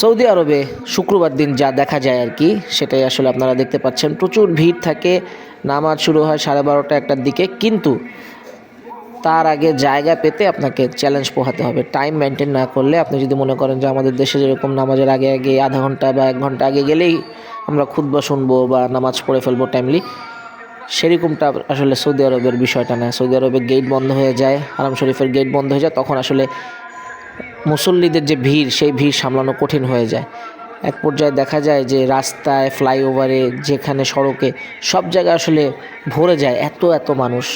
Saudi আরবে শুক্রবার দিন যা দেখা যায় আর কি, সেটাই আসলে আপনারা দেখতে পাচ্ছেন। প্রচুর ভিড় থাকে, নামাজ শুরু হয় সাড়ে বারোটা একটার দিকে, কিন্তু তার আগে জায়গা পেতে আপনাকে চ্যালেঞ্জ পোহাতে হবে। টাইম মেনটেন না করলে আপনি যদি মনে করেন যে আমাদের দেশে যেরকম নামাজের আগে আগে আধা ঘণ্টা বা এক ঘণ্টা আগে গেলেই আমরা খুদ্া শুনব বা নামাজ পড়ে ফেলব টাইমলি সেরকমটা আসলে সৌদি আরবের বিষয়টা না। সৌদি আরবের গেট বন্ধ হয়ে যায় আরাম শরীফের গেট বন্ধ হয়ে যায়, তখন আসলে মুসল্লিদের যে ভিড়, সেই ভিড় সামলানো কঠিন হয়ে যায়। এক পর্যায়ে দেখা যায় যে রাস্তায় ফ্লাইওভারে যেখানে সড়কে সব জায়গায় আসলে ভরে যায় এত এত মানুষ।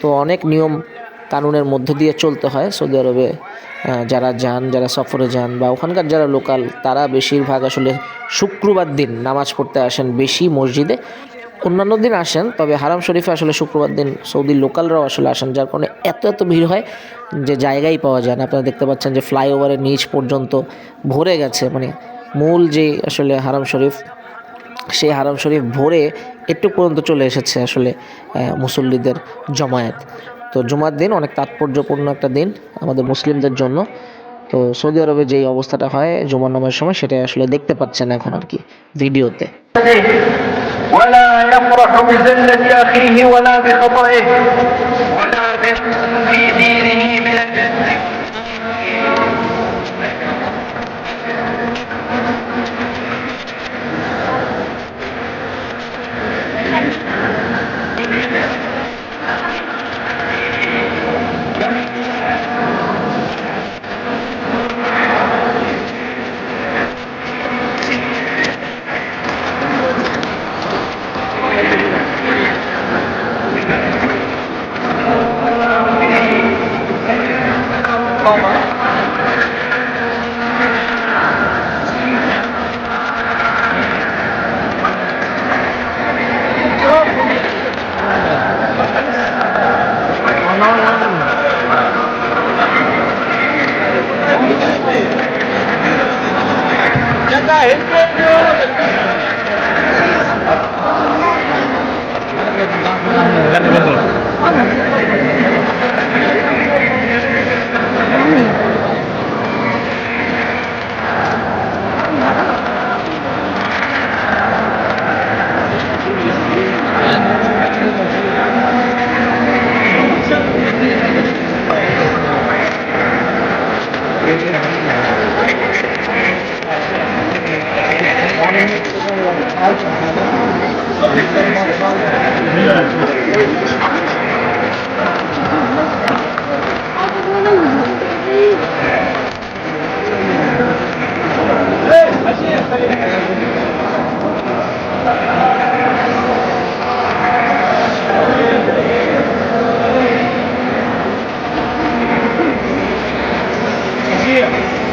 তো অনেক নিয়ম কানুনের মধ্য দিয়ে চলতে হয় সৌদি আরবে যারা যান, যারা সফরে যান বা ওখানকার যারা লোকাল তারা বেশিরভাগ আসলে শুক্রবার দিন নামাজ পড়তে আসেন বেশি মসজিদে। অন্যান্য দিন আসেন, তবে হারাম শরীফে আসলে শুক্রবার দিন সৌদি লোকালরাও আসলে আসেন, যার কারণে এত এত ভিড় হয় যে জায়গাই পাওয়া যায় না। আপনারা দেখতে পাচ্ছেন যে ফ্লাইওভারের নিচ পর্যন্ত ভরে গেছে মানে মূল যে আসলে হারাম শরীফ, সেই হারাম শরীফ ভরে একটু পর্যন্ত চলে এসেছে আসলে মুসল্লিদের জমায়েত। তো জুমার দিন অনেক তাৎপর্যপূর্ণ একটা দিন আমাদের মুসলিমদের জন্য। তো সৌদি আরবে যেই অবস্থাটা হয় জুমার নামের সময় সেটাই আসলে দেখতে পাচ্ছেন এখন আর কি ভিডিওতে ولا يفرح بزلة أخيه ولا بخطئه ولا في دينه con mà Gracias. Yeah.